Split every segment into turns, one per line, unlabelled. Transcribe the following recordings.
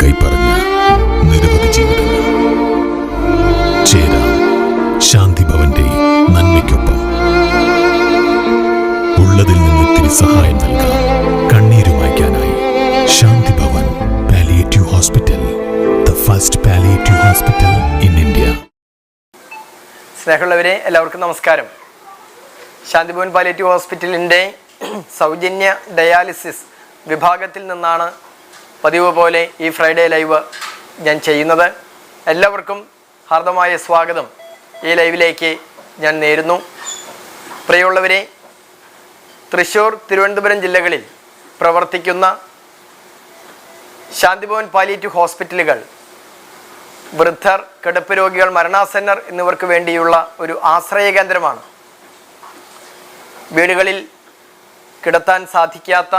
കൈപ്പറഞ്ഞ നിരവധി ജീവിതങ്ങൾ. ചേരാം ശാന്തിഭവന്റെ നന്മയ്ക്കൊപ്പം. ഉള്ളതിൽ നിന്ന് ഇത്തിരി സഹായം നൽകാം. കണ്ണീര് മായ്ക്കാനായി Shanti palliative hospital the first palliative hospital in India
സ്നേഹമുള്ളവരെ എല്ലാവർക്കും നമസ്കാരം. ശാന്തിഭവൻ പാലിയേറ്റീവ് ഹോസ്പിറ്റലിന്റെ സൗജന്യ ഡയാലിസിസ് വിഭാഗത്തിൽ നിന്നാണ് പതിവ് പോലെ ഈ ഫ്രൈഡേ ലൈവ് ഞാൻ ചെയ്യുന്നത്. എല്ലാവർക്കും ഹാർദമായ സ്വാഗതം. ഈ ലൈവിലേക്ക് ഞാൻ നേരുന്നു. പ്രിയമുള്ളവരെ തൃശ്ശൂർ തിരുവനന്തപുരം ജില്ലകളിൽ പ്രവർത്തിക്കുന്ന ശാന്തിഭവൻ പാലിയേറ്റീവ് ഹോസ്പിറ്റലുകൾ വൃദ്ധർ കിടപ്പ് രോഗികൾ മരണാസന്നർ എന്നിവർക്ക് വേണ്ടിയുള്ള ഒരു ആശ്രയ കേന്ദ്രമാണ്. വീടുകളിൽ കിടത്താൻ സാധിക്കാത്ത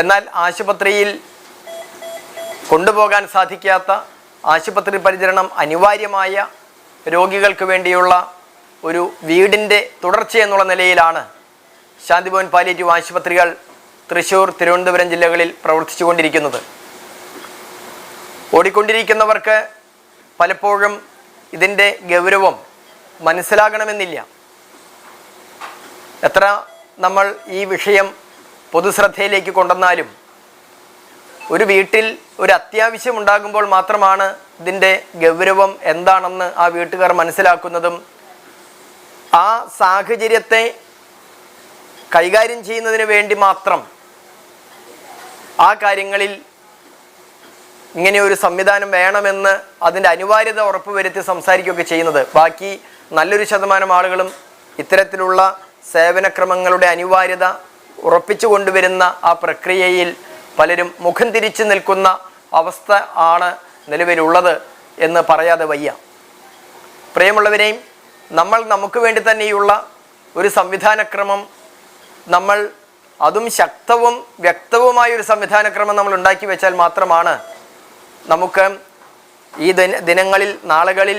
എന്നാൽ ആശുപത്രിയിൽ കൊണ്ടുപോകാൻ സാധിക്കാത്ത ആശുപത്രി പരിചരണം അനിവാര്യമായ രോഗികൾക്ക് വേണ്ടിയുള്ള ഒരു വീടിന്റെ തുടർച്ച എന്നുള്ള നിലയിലാണ് ശാന്തിഭവൻ പാലിയേറ്റീവ് ആശുപത്രികൾ തൃശ്ശൂർ തിരുവനന്തപുരം ജില്ലകളിൽ പ്രവർത്തിച്ചു കൊണ്ടിരിക്കുന്നത് ഓടിക്കൊണ്ടിരിക്കുന്നവർക്ക് പലപ്പോഴും ഇതിന്റെ ഗൗരവം മനസ്സിലാകണമെന്നില്ല. എത്ര നമ്മൾ ഈ വിഷയം പൊതുശ്രദ്ധയിലേക്ക് കൊണ്ടുവന്നാലും ഒരു വീട്ടിൽ ഒരു അത്യാവശ്യം ഉണ്ടാകുമ്പോൾ മാത്രമാണ് ഇതിന്റെ ഗൗരവം എന്താണെന്ന് ആ വീട്ടുകാർ മനസ്സിലാക്കുന്നതും ആ സാഹചര്യത്തെ കൈകാര്യം ചെയ്യുന്നതിന് വേണ്ടി മാത്രം ആ കാര്യങ്ങളിൽ ഇങ്ങനെ ഒരു സംവിധാനം വേണമെന്ന് അതിന്റെ അനിവാര്യത ഉറപ്പുവരുത്തി സംസാരിക്കുകയൊക്കെ ചെയ്യുന്നത്. ബാക്കി നല്ലൊരു ശതമാനം ആളുകളും ഇത്തരത്തിലുള്ള സേവനക്രമങ്ങളുടെ അനിവാര്യത ഉറപ്പിച്ചു കൊണ്ടുവരുന്ന ആ പ്രക്രിയയിൽ പലരും മുഖം തിരിച്ചു നിൽക്കുന്ന അവസ്ഥ ആണ് നിലവിലുള്ളത് എന്ന് പറയാതെ വയ്യ. പ്രിയമുള്ളവരെയും നമ്മൾ നമുക്ക് വേണ്ടി തന്നെയുള്ള ഒരു സംവിധാനക്രമം നമ്മൾ അതും ശക്തവും വ്യക്തവുമായ ഒരു സംവിധാനക്രമം നമ്മൾ ഉണ്ടാക്കി വെച്ചാൽ മാത്രമാണ് നമുക്ക് ഈ ദിന ദിനങ്ങളിൽ നാളുകളിൽ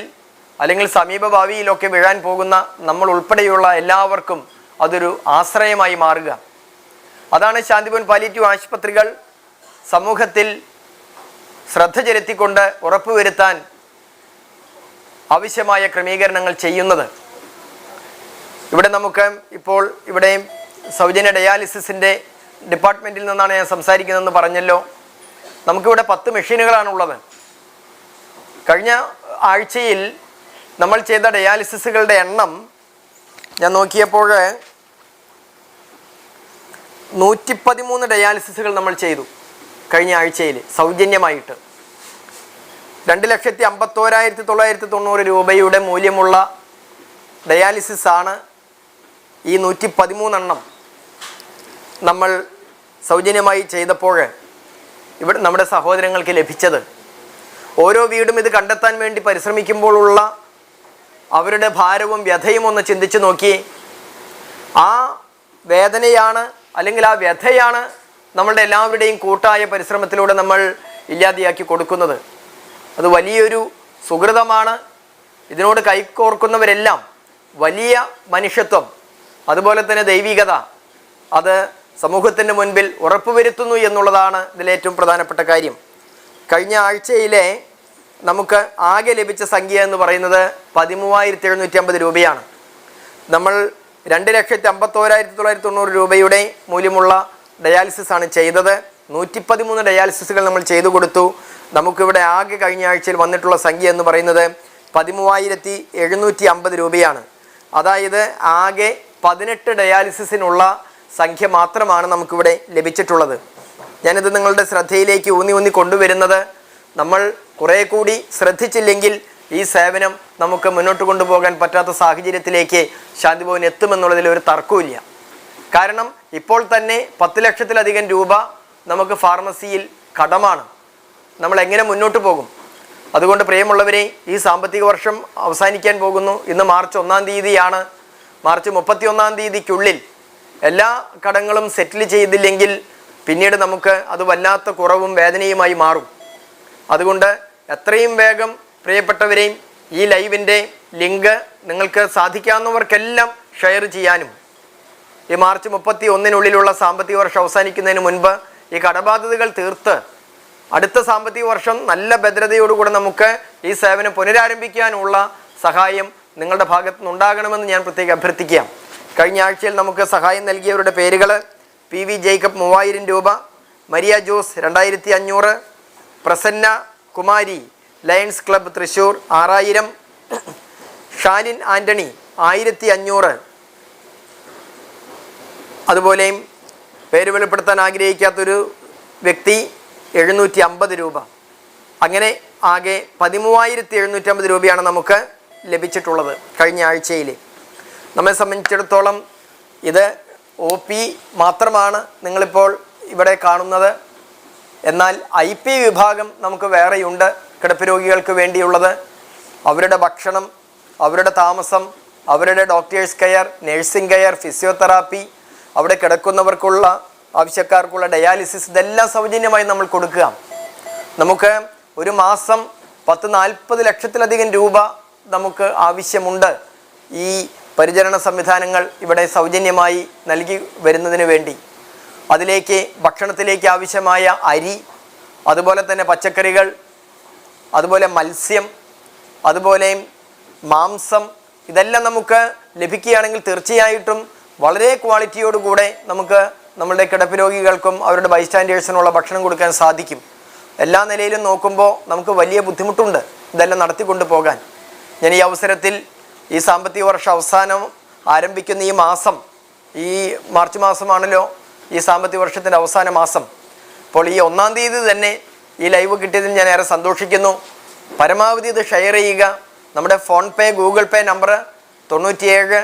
അല്ലെങ്കിൽ സമീപ ഭാവിയിലൊക്കെ വീഴാൻ പോകുന്ന നമ്മൾ ഉൾപ്പെടെയുള്ള എല്ലാവർക്കും അതൊരു ആശ്രയമായി മാറുക. അതാണ് ശാന്തിപുൻ പാലിറ്റീവ് ആശുപത്രികൾ സമൂഹത്തിൽ ശ്രദ്ധ ചെലുത്തിക്കൊണ്ട് ഉറപ്പുവരുത്താൻ ആവശ്യമായ ക്രമീകരണങ്ങൾ ചെയ്യുന്നത്. ഇവിടെ നമുക്ക് ഇപ്പോൾ ഇവിടെയും സൗജന്യ ഡയാലിസിസിന്റെ ഡിപ്പാർട്ട്മെന്റിൽ നിന്നാണ് ഞാൻ സംസാരിക്കുന്നതെന്ന് പറഞ്ഞല്ലോ. നമുക്കിവിടെ പത്ത് മെഷീനുകളാണുള്ളത്. കഴിഞ്ഞ ആഴ്ചയിൽ നമ്മൾ ചെയ്ത ഡയാലിസിസുകളുടെ എണ്ണം ഞാൻ നോക്കിയപ്പോൾ നൂറ്റി പതിമൂന്ന് ഡയാലിസിസുകൾ നമ്മൾ ചെയ്തു കഴിഞ്ഞ ആഴ്ചയിൽ സൗജന്യമായിട്ട്. രണ്ട് ലക്ഷത്തി അമ്പത്തോരായിരത്തി തൊള്ളായിരത്തി തൊണ്ണൂറ് രൂപയുടെ മൂല്യമുള്ള ഡയാലിസിസ് ആണ് ഈ നൂറ്റി പതിമൂന്നെണ്ണം നമ്മൾ സൗജന്യമായി ചെയ്തപ്പോൾ ഇവിടെ നമ്മുടെ സഹോദരങ്ങൾക്ക് ലഭിച്ചത്. ഓരോ വീടും ഇത് കണ്ടെത്താൻ വേണ്ടി പരിശ്രമിക്കുമ്പോഴുള്ള അവരുടെ ഭാരവും വ്യഥയും ഒന്ന് ചിന്തിച്ചു നോക്കി. ആ വേദനയാണ് അല്ലെങ്കിൽ ആ വ്യഥയാണ് നമ്മളുടെ എല്ലാവരുടെയും കൂട്ടായ പരിശ്രമത്തിലൂടെ നമ്മൾ ഇല്ലാതെയാക്കി കൊടുക്കുന്നത്. അത് വലിയൊരു സുഹൃതമാണ്. ഇതിനോട് കൈകോർക്കുന്നവരെല്ലാം വലിയ മനുഷ്യത്വം അതുപോലെ തന്നെ ദൈവികത അത് സമൂഹത്തിന്റെ മുൻപിൽ ഉറപ്പുവരുത്തുന്നു എന്നുള്ളതാണ് ഇതിലേറ്റവും പ്രധാനപ്പെട്ട കാര്യം. കഴിഞ്ഞ ആഴ്ചയിലെ നമുക്ക് ആകെ ലഭിച്ച സംഖ്യ എന്ന് പറയുന്നത് പതിമൂവായിരത്തി എഴുന്നൂറ്റി അമ്പത് രൂപയാണ്. നമ്മൾ രണ്ട് ലക്ഷത്തി അമ്പത്തോരായിരത്തി തൊള്ളായിരത്തി തൊണ്ണൂറ് രൂപയുടെ മൂല്യമുള്ള ഡയാലിസിസ് ആണ് ചെയ്തത്. നൂറ്റി പതിമൂന്ന് ഡയാലിസിസുകൾ നമ്മൾ ചെയ്തു കൊടുത്തു. നമുക്കിവിടെ ആകെ കഴിഞ്ഞ ആഴ്ചയിൽ വന്നിട്ടുള്ള സംഖ്യ എന്ന് പറയുന്നത് പതിമൂവായിരത്തി എഴുന്നൂറ്റി അമ്പത് രൂപയാണ്. അതായത് ആകെ പതിനെട്ട് ഡയാലിസിസിനുള്ള സംഖ്യ മാത്രമാണ് നമുക്കിവിടെ ലഭിച്ചിട്ടുള്ളത്. ഞാനിത് നിങ്ങളുടെ ശ്രദ്ധയിലേക്ക് ഊന്നി ഊന്നി കൊണ്ടുവരുന്നത്. നമ്മൾ കുറേ കൂടി ശ്രദ്ധിച്ചില്ലെങ്കിൽ ഈ സേവനം നമുക്ക് മുന്നോട്ട് കൊണ്ടുപോകാൻ പറ്റാത്ത സാഹചര്യത്തിലേക്ക് ശാന്തിഭവൻ എത്തുമെന്നുള്ളതിൽ ഒരു തർക്കവുമില്ല. കാരണം ഇപ്പോൾ തന്നെ പത്ത് ലക്ഷത്തിലധികം രൂപ നമുക്ക് ഫാർമസിയിൽ കടമാണ്. നമ്മൾ എങ്ങനെ മുന്നോട്ട് പോകും? അതുകൊണ്ട് പ്രിയമുള്ളവരെ ഈ സാമ്പത്തിക വർഷം അവസാനിക്കാൻ പോകുന്നു. ഇന്ന് മാർച്ച് ഒന്നാം തീയതിയാണ്. മാർച്ച് മുപ്പത്തി ഒന്നാം തീയതിക്കുള്ളിൽ എല്ലാ കടങ്ങളും സെറ്റിൽ ചെയ്തില്ലെങ്കിൽ പിന്നീട് നമുക്ക് അത് വല്ലാത്ത കുറവും വേദനയുമായി മാറും. അതുകൊണ്ട് എത്രയും വേഗം പ്രിയപ്പെട്ടവരെയും ഈ ലൈവിന്റെ ലിങ്ക് നിങ്ങൾക്ക് സാധിക്കാവുന്നവർക്കെല്ലാം ഷെയർ ചെയ്യാനും. ഈ മാർച്ച് മുപ്പത്തി ഒന്നിനുള്ളിലുള്ള സാമ്പത്തിക വർഷം അവസാനിക്കുന്നതിന് മുൻപ് ഈ കടബാധ്യതകൾ തീർത്ത് അടുത്ത സാമ്പത്തിക വർഷം നല്ല ഭദ്രതയോടുകൂടെ നമുക്ക് ഈ സേവനം പുനരാരംഭിക്കാനുള്ള സഹായം നിങ്ങളുടെ ഭാഗത്തു നിന്നുണ്ടാകണമെന്ന് ഞാൻ പ്രത്യേകം അഭ്യർത്ഥിക്കാം. കഴിഞ്ഞ ആഴ്ചയിൽ നമുക്ക് സഹായം നൽകിയവരുടെ പേരുകൾ പി വി ജേക്കബ് മൂവായിരം രൂപ മരിയ ജോസ് രണ്ടായിരത്തി അഞ്ഞൂറ് പ്രസന്ന കുമാരി ലയൺസ് ക്ലബ്ബ് തൃശ്ശൂർ ആറായിരം. ഷാലിൻ ആന്റണി ആയിരത്തി അഞ്ഞൂറ് അതുപോലെയും പേര് വെളിപ്പെടുത്താൻ ആഗ്രഹിക്കാത്തൊരു വ്യക്തി എഴുന്നൂറ്റി അമ്പത് രൂപ. അങ്ങനെ ആകെ പതിമൂവായിരത്തി എഴുന്നൂറ്റി അമ്പത് രൂപയാണ് നമുക്ക് ലഭിച്ചിട്ടുള്ളത് കഴിഞ്ഞ ആഴ്ചയിൽ നമ്മെ സംബന്ധിച്ചിടത്തോളം ഇത് ഒ പി മാത്രമാണ് നിങ്ങളിപ്പോൾ ഇവിടെ കാണുന്നത്. എന്നാൽ ഐ പി വിഭാഗം നമുക്ക് വേറെയുണ്ട്. കിടപ്പ് രോഗികൾക്ക് വേണ്ടിയുള്ളത്. അവരുടെ ഭക്ഷണം അവരുടെ താമസം അവരുടെ doctors care nursing care physiotherapy അവിടെ കിടക്കുന്നവർക്കുള്ള ആവശ്യക്കാർക്കുള്ള ഡയാലിസിസ് ഇതെല്ലാം സൗജന്യമായി നമ്മൾ കൊടുക്കുക. നമുക്ക് ഒരു മാസം പത്ത് നാൽപ്പത് ലക്ഷത്തിലധികം രൂപ നമുക്ക് ആവശ്യമുണ്ട്. ഈ പരിചരണ സംവിധാനങ്ങൾ ഇവിടെ സൗജന്യമായി നൽകി വരുന്നതിന് വേണ്ടി. അതിലേക്ക് ഭക്ഷണത്തിലേക്ക് ആവശ്യമായ അരി അതുപോലെ തന്നെ പച്ചക്കറികൾ അതുപോലെ മത്സ്യം അതുപോലെ മാംസം ഇതെല്ലാം നമുക്ക് ലഭിക്കുകയാണെങ്കിൽ തീർച്ചയായിട്ടും വളരെ ക്വാളിറ്റിയോടുകൂടെ നമുക്ക് നമ്മുടെ കിടപ്പ് രോഗികൾക്കും അവരുടെ ബൈസ്റ്റാൻഡേഴ്സിനുള്ള ഭക്ഷണം കൊടുക്കാൻ സാധിക്കും. എല്ലാ നിലയിലും നോക്കുമ്പോൾ നമുക്ക് വലിയ ബുദ്ധിമുട്ടുണ്ട് ഇതെല്ലാം നടത്തിക്കൊണ്ട് പോകാൻ. ഞാൻ ഈ അവസരത്തിൽ ഈ സാമ്പത്തിക വർഷം അവസാനം ആരംഭിക്കുന്ന ഈ മാസം ഈ മാർച്ച് മാസമാണല്ലോ ഈ സാമ്പത്തിക വർഷത്തിന്റെ അവസാന മാസം. അപ്പോൾ ഈ ഒന്നാം തീയതി തന്നെ ഈ ലൈവ് കിട്ടിയതിൽ ഞാൻ ഏറെ സന്തോഷിക്കുന്നു. പരമാവധി ഇത് ഷെയർ ചെയ്യുക. നമ്മുടെ ഫോൺ പേ ഗൂഗിൾ പേ നമ്പർ തൊണ്ണൂറ്റിയേഴ്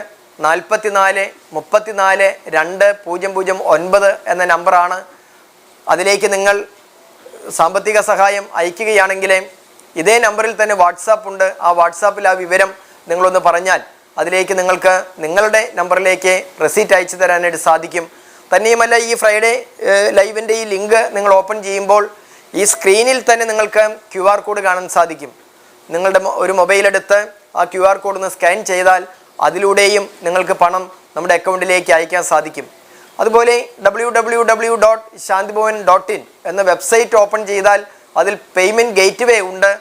നാൽപ്പത്തിനാല് മുപ്പത്തിനാല് രണ്ട് പൂജ്യം പൂജ്യം ഒൻപത് എന്ന നമ്പറാണ്. അതിലേക്ക് നിങ്ങൾ സാമ്പത്തിക സഹായം അയക്കുകയാണെങ്കിൽ ഇതേ നമ്പറിൽ തന്നെ വാട്സാപ്പ് ഉണ്ട്. ആ വാട്സാപ്പിൽ ആ വിവരം നിങ്ങളൊന്ന് പറഞ്ഞാൽ അതിലേക്ക് നിങ്ങൾക്ക് നിങ്ങളുടെ നമ്പറിലേക്ക് റെസീറ്റ് അയച്ചു തരാനായിട്ട് സാധിക്കും. തന്നെയുമല്ല ഈ ഫ്രൈഡേ ലൈവിന്റെ ഈ ലിങ്ക് നിങ്ങൾ ഓപ്പൺ ചെയ്യുമ്പോൾ ഈ സ്ക്രീനിൽ തന്നെ നിങ്ങൾക്ക് ക്യു ആർ കോഡ് കാണാൻ സാധിക്കും. നിങ്ങളുടെ ഒരു മൊബൈൽ എടുത്ത് ആ ക്യു ആർ കോഡ് ഒന്ന് സ്കാൻ ചെയ്താൽ അതിലൂടെയും നിങ്ങൾക്ക് പണം നമ്മുടെ അക്കൗണ്ടിലേക്ക് അയക്കാൻ സാധിക്കും. അതുപോലെ W W W dot dot in എന്ന വെബ്സൈറ്റ് ഓപ്പൺ ചെയ്താൽ അതിൽ പേയ്മെന്റ് ഗേറ്റ് വേ ഉണ്ട്.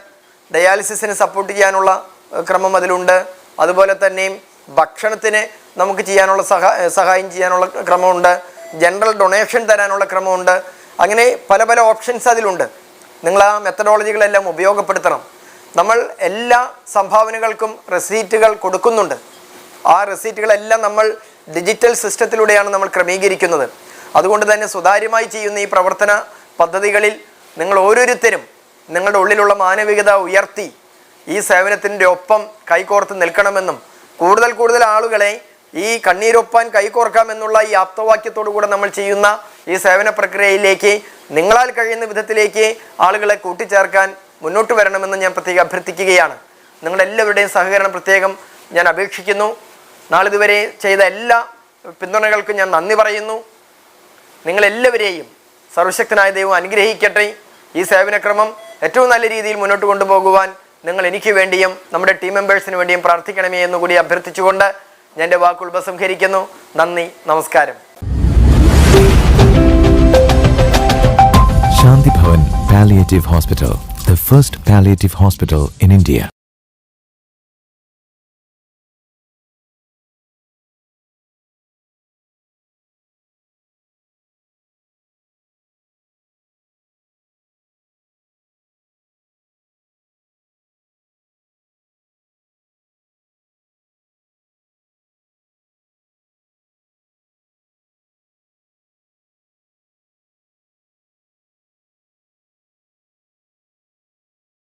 ഡയാലിസിസിന് സപ്പോർട്ട് ചെയ്യാനുള്ള ക്രമം അതിലുണ്ട്. അതുപോലെ തന്നെ ഭക്ഷണത്തിന് നമുക്ക് ചെയ്യാനുള്ള സഹാ സഹായം ചെയ്യാനുള്ള ക്രമമുണ്ട്. ജനറൽ ഡൊണേഷൻ തരാനുള്ള ക്രമമുണ്ട്. അങ്ങനെ പല പല ഓപ്ഷൻസ് അതിലുണ്ട്. നിങ്ങൾ ആ മെത്തഡോളജികളെല്ലാം ഉപയോഗപ്പെടുത്തണം. നമ്മൾ എല്ലാ സംഭാവനകൾക്കും റെസീറ്റുകൾ കൊടുക്കുന്നുണ്ട്. ആ റെസീറ്റുകളെല്ലാം നമ്മൾ ഡിജിറ്റൽ സിസ്റ്റത്തിലൂടെയാണ് നമ്മൾ ക്രമീകരിക്കുന്നത്. അതുകൊണ്ട് തന്നെ സുതാര്യമായി ചെയ്യുന്ന ഈ പ്രവർത്തന പദ്ധതികളിൽ നിങ്ങൾ ഓരോരുത്തരും നിങ്ങളുടെ ഉള്ളിലുള്ള മാനവികത ഉയർത്തി ഈ സേവനത്തിന്റെ ഒപ്പം കൈകോർത്ത് നിൽക്കണമെന്നും കൂടുതൽ കൂടുതൽ ആളുകളെ ഈ കണ്ണീരൊപ്പാൻ കൈകോർക്കാമെന്നുള്ള ഈ ആപ്തവാക്യത്തോടു കൂടെ നമ്മൾ ചെയ്യുന്ന ഈ സേവന പ്രക്രിയയിലേക്ക് നിങ്ങളാൽ കഴിയുന്ന വിധത്തിലേക്ക് ആളുകളെ കൂട്ടിച്ചേർക്കാൻ മുന്നോട്ട് വരണമെന്ന് ഞാൻ പ്രത്യേകം അഭ്യർത്ഥിക്കുകയാണ്. നിങ്ങളുടെ എല്ലാവരുടെയും സഹകരണം പ്രത്യേകം ഞാൻ അപേക്ഷിക്കുന്നു. നാളിതുവരെ ചെയ്ത എല്ലാ പിന്തുണകൾക്കും ഞാൻ നന്ദി പറയുന്നു. നിങ്ങളെല്ലാവരെയും സർവശക്തനായ ദൈവം അനുഗ്രഹിക്കട്ടെ. ഈ സേവനക്രമം ഏറ്റവും നല്ല രീതിയിൽ മുന്നോട്ട് കൊണ്ടുപോകുവാൻ നിങ്ങൾ എനിക്ക് വേണ്ടിയും നമ്മുടെ ടീം മെമ്പേഴ്സിന് വേണ്ടിയും പ്രാർത്ഥിക്കണമേ എന്നുകൂടി അഭ്യർത്ഥിച്ചുകൊണ്ട് ഞാൻ എന്റെ വാക്കുകൾ ഉപസംഹരിക്കുന്നു. നന്ദി നമസ്കാരം.
Palliative Hospital, the first palliative hospital in India.